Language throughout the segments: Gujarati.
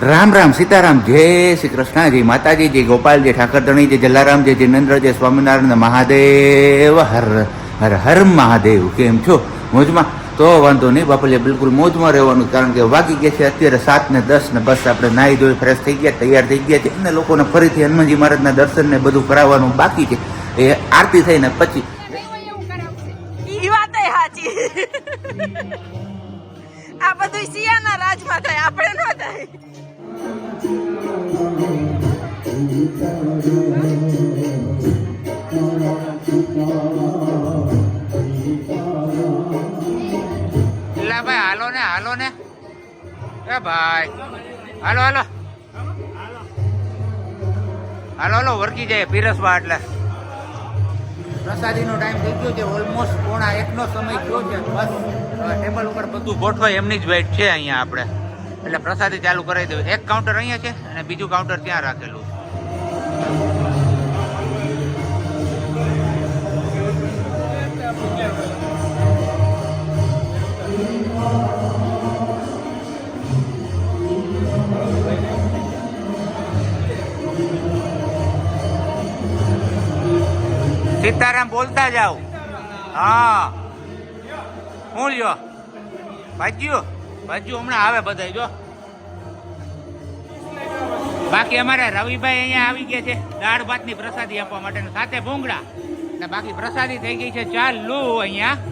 રામ રામ સીતારામ, જય શ્રી કૃષ્ણ, જય માતાજી, જય ગોપાલ જય ઠાકરધણી, જય જલારામ, જય જિનેન્દ્ર, જય સ્વામિનારાયણ, મહાદેવ, હર હર હર મહાદેવ, કેમ છો? મોજમાં? તો વાંધો નહીં બાપલે બિલકુલ મોજમાં રહેવાનું, કારણ કે વાગી ગયા છે અત્યારે સાત ને દસ ને બસ આપણે નાહી ધોઈ ફ્રેશ થઈ ગયા, તૈયાર થઈ ગયા છે, અને લોકોને ફરીથી હનુમાનજી મહારાજના દર્શન ને બધું કરાવવાનું બાકી છે. એ આરતી થઈને પછી આ બધું સિયાના રાજમાં થાય, આપણે ન થાય. હાલો ને એ ભાઈ, હાલો હાલો. હાલો હાલો વર્કી જાય પીરસવા એટલે. પ્રસાદીનો ટાઈમ થઈ ગયો છે ઓલમોસ્ટ પોણા એકનો સમય થયો છે. બસ ટેબલ ઉપર બધું ગોઠવાય, એમની જ વેઇટ છે અહીંયા આપણે. એટલે પ્રસાદી ચાલુ કરાવી દઉં એક કાઉન્ટર અહીંયા છે અને બીજું કાઉન્ટર ત્યાં રાખેલું સીતારામ બોલતા જાઓ. હા. હું લ્યો? ભાજ્યું ભાજ્યું હમણાં આવે બધા જો. બાકી અમારે રવિભાઈ અહીંયા આવી ગયા છે દાળ ભાતની પ્રસાદી આપવા માટે સાથે ભૂંગળા. ને બાકી પ્રસાદી થઈ ગઈ છે ચાલુ અહીંયા.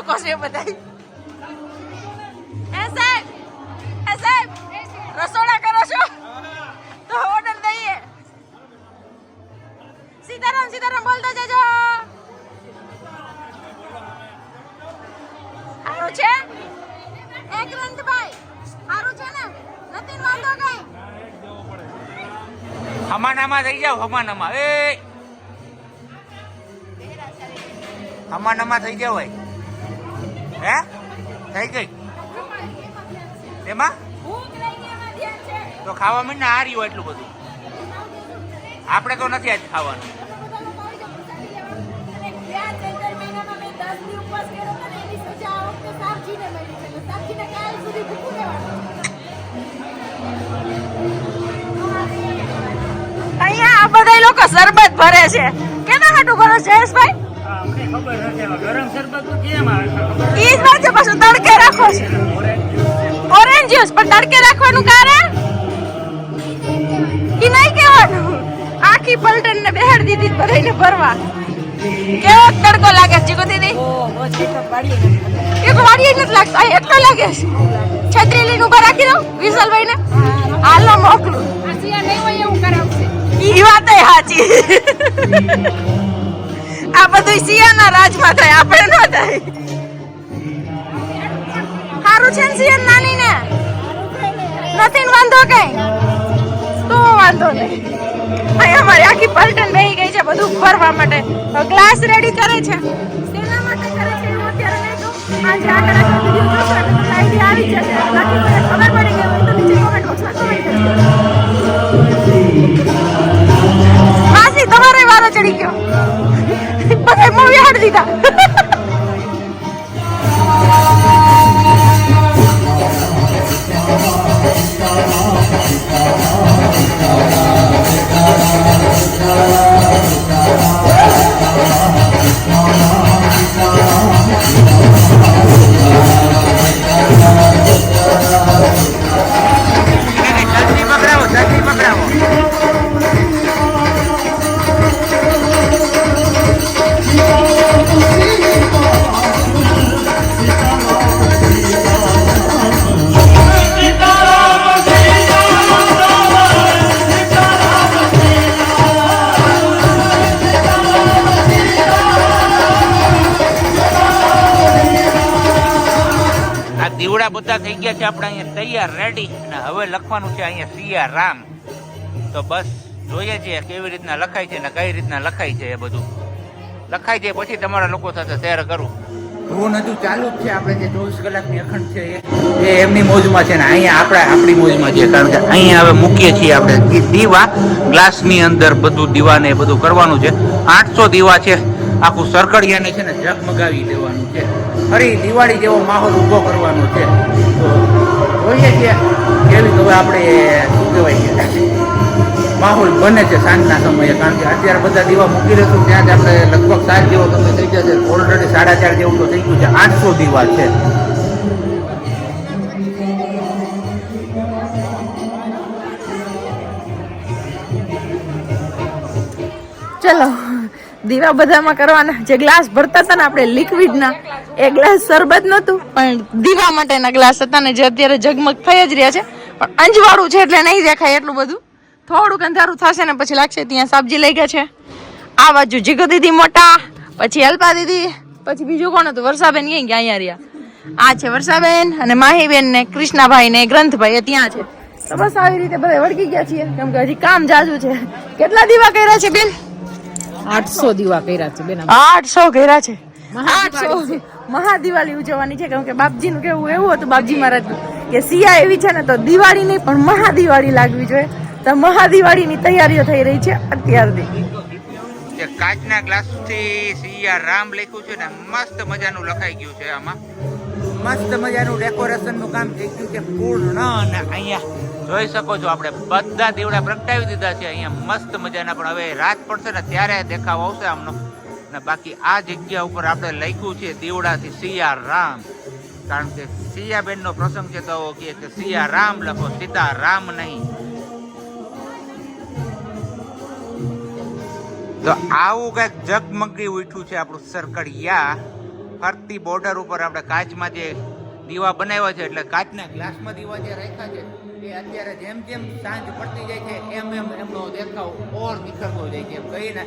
સ્વયંસેવકો છે બધા એ સાહેબ એ સાહેબ, રસોડા કરો છો? તો ઓર્ડર દઈએ. સીતારામ સીતારામ બોલતો જજો. સારું છે? એક રંતભાઈ સારું છે ને? નથી વાંધો કઈ? હમાનામાં થઈ જાવ હમાનામાં. એ! હમાનામાં થઈ જાવ ભાઈ. હે? થઈ ગઈ. એમાં? તો ખાવા માંડ ને હારી હોય એટલું બધું. આપણે તો નથી આજ ખાવાનું. અહીંયા આ બધા લોકો શરબત ભરે છે. કેના હાટું છે જયેશભાઈ? અમને ખબર નથી ગરમ શરબત તો કેમ આવે છે ઈ જ વાત છે પાછું તડકે રાખો છે. ઓરેન્જ જ્યુસ પણ તડકે રાખવાનું કારણ? ઈ નહીં કહેવાનું. આખી પલટન ને બેહાડ દીધી ભરાઈને ભરવા. કેવો તડકો લાગે છે જીગો દીદી? એક વાડીએ નથી લાગતો અહીં એટલો લાગે છે. છત્રી લઈને ઊભા રાખી દઉં વિશાલભાઈ ને હાલો મોકલું ઈ વાત સાચી. આ બધું સિયાના રાજમાં થાય આપણે ન થાય. સારું છે ને સિયાન નાની ને નથી વાંધો કઈ? તો વાંધો નહીં. અહીં અમારી આખી પલટન બેહી ગઈ છે, બધું ભરવા માટે. ગ્લાસ રેડી કરે છે. આજે આગળ આવી જશે. બાકી ખબર પડી ગઈ હોય તો નીચે કોમેન્ટ બોક્સમાં કમેન્ટ કરજો. ચડી ગયો. બધા મૂવી હાડી દીધા બધા થઈ ગયા છે, આપણે અહીંયા તૈયાર રેડી અને હવે લખવાનું છે અહીંયા સિયા રામ. તો બસ, જોઈએ છીએ કેવી રીતના લખાય છે ને કઈ રીતના લખાય છે એ બધું. લખાય છે પછી તમારા લોકો સાથે શેર કરું. ધોન હજુ ચાલુ જ છે, આપણે જે ચોવીસ કલાકની અખંડ છે, એ એમની મોજમાં છે ને અહીંયા આપણે આપણી મોજમાં છે, કારણ કે અહીંયા હવે મૂકીએ છીએ આપણે. દીવા, ગ્લાસની અંદર બધું દીવાને એ બધું કરવાનું છે. આઠસો દીવા છે. આખું સરકડિયાને છે ને ઝગમગાવી દેવાનું છે. ફરી દિવાળી જેવો માહોલ ઊભો કરવાનો છે. જોઈએ છીએ કેવી હવે આપણે, શું કહેવાય છે માહોલ બને છે સાંજના સમયે. કારણ કે અત્યારે બધા દીવા મૂકી રહેશું ત્યાં જ આપણે લગભગ સાત જેવો તમે થઈ જશે ઓલરેડી સાડા ચાર જેવું તો થઈ ગયું છે. આઠસો દીવા છે. ચલો. દીવા બધામાં કરવાના. જે ગ્લાસ ભરતા હતા ને આપણે લિક્વિડ ના એ ગ્લાસ શરબત નતું પણ દીવા માટેના ગ્લાસ હતા ને જે અત્યારે જગમગ થઈ જ રહ્યા છે. પણ અંજવાળું છે એટલે નહીં દેખાય એટલું બધું. થોડુંક અંધારું થશે ને પછી લાગશે ત્યાં સબ્જી લઈ ગયા છે. આ બાજુ જીગો દીદી મોટા, પછી અલ્પા દીદી, પછી બીજું કોણ હતું? વર્ષાબેન ક્યાં ગયા અહીંયા રહ્યા? આ છે વર્ષાબેન અને માહીબેન ને કૃષ્ણાભાઈ ને ગ્રંથભાઈ ત્યાં છે. તો બસ આવી રીતે બધા વળગી ગયા છીએ. કેમ કે હજી કામ જાજુ છે. કેટલા દીવા કર્યા છે બેન? આઠસો દીવા કર્યા છે બેન. આઠસો કર્યા છે. આઠસો. મહાદિવાળી ઉજવવાની છે કેમ કે બાપજી નું કેવું એવું હતું બાપજી મહારાજ કે સિયા એવી છે ને તો દિવાળી નહીં પણ મહાદિવાળી લાગવી જોઈએ. તો મહાદિવાળી ની તૈયારીઓ થઈ રહી છે અત્યારથી કાચના ગ્લાસથી સિયા રામ લખ્યું છે ને મસ્ત મજાનું લખાઈ ગયું છે આમાં. મસ્ત મજાનું ડેકોરેશનનું કામ થઈ ગયું છે પૂર્ણ અને અહીંયા. જોઈ શકો છો, આપણે બધા દીવડા પ્રગટાવી દીધા છે. અહીંયા મસ્ત મજાના, પણ હવે રાત પડશે ને ત્યારે દેખાવ આવશે આમનો. ને બાકી આ જગ્યા ઉપર આપણે લખ્યું છે દીવડાથી સિયા રામ. કારણ કે સિયાબેન નો પ્રસંગ છે તો કે સિયા રામ લખો, સીતા રામ નહીં. તો આવું કંઈક જગમગી ઉઠ્યું છે આપણું સરકડિયા. ફરતી બોર્ડર ઉપર આપણે કાચમાં જે દીવા બનાવ્યા છે, એટલે કાચના ગ્લાસમાં દીવા જે રાખ્યા છે એ અત્યારે જેમ જેમ સાંજ પડતી જાય છે, એમ એમ એમનો દેખાવ ઓર નીકળતો જાય છે. એમ કહીને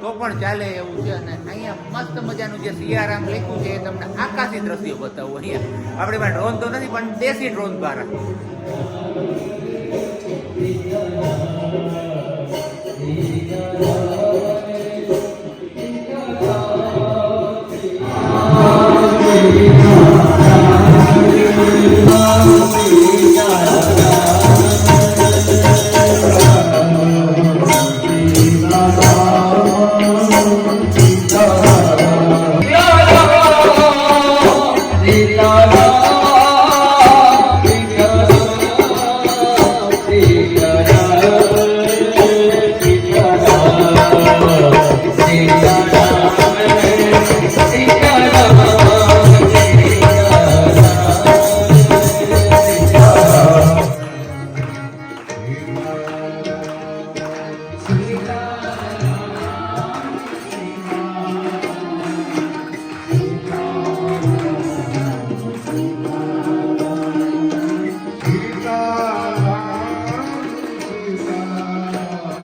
તો પણ ચાલે એવું છે. અને અહીંયા મસ્ત મજાનું જે સિયારામ લખ્યું છે, એ તમને આકાશી દ્રશ્યો બતાવું અહીંયા. આપણે પાસે ડ્રોન તો નથી, પણ દેશી ડ્રોન દ્વારા. Thank.